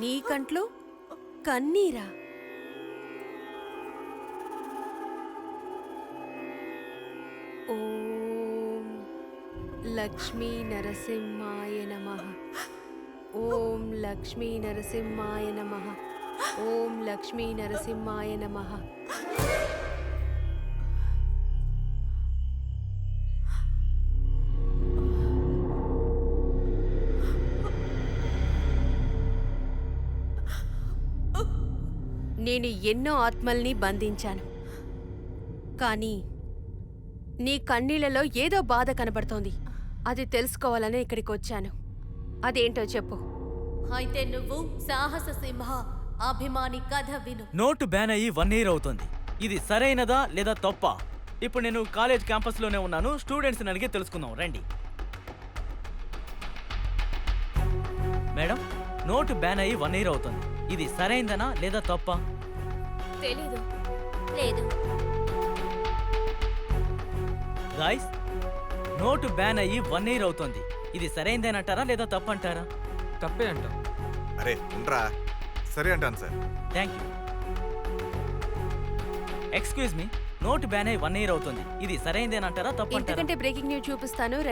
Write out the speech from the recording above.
నీ కంట్లో కన్నీరా? ఓం లక్ష్మీ నరసింహాయ నమ. ఓం లక్ష్మీ నరసింహాయ నమ. ఓం లక్ష్మీ నరసింహాయ నమ. నేను ఎన్నో ఆత్మల్ని బంధించాను. కానీ నీ కన్నీళ్ళలో ఏదో బాధ కనబడుతోంది. అది తెలుసుకోవాలని ఇక్కడికి వచ్చాను. అదేంటో చెప్పు. అయితే నువ్వు సాహస సింహ అభిమాని కథ విను. నోటు బ్యాన్ అయ్యి వన్ ఇయర్ అవుతుంది. ఇది సరైనదా లేదా తప్ప? ఇప్పుడు నేను కాలేజ్ క్యాంపస్లోనే ఉన్నాను. స్టూడెంట్స్ని అడిగి తెలుసుకుందాం. రండి. మేడం నోటు బ్యాన్ అయ్యి వన్ ఇయర్ అవుతుంది. ఇది సరైందనా లేదా తప్ప? తెలీదు. లేదు. గాయస్ నోటు బ్యాన్ అయ్యి వన్ ఇయర్ అవుతుంది. ఇది సరైందేనంటారా లేదా తప్పంటారా? తప్పే అంటాం. అరే ఉండరా. సరే అంటాను sir. Thank you excuse me note ban అయ్యి వన్ ఇయర్ అవుతుంది. ఇది సరైందేనంటారా తప్పంటారా? ఇంతకంటే బ్రేకింగ్ న్యూస్ చూపిస్తాను రండి.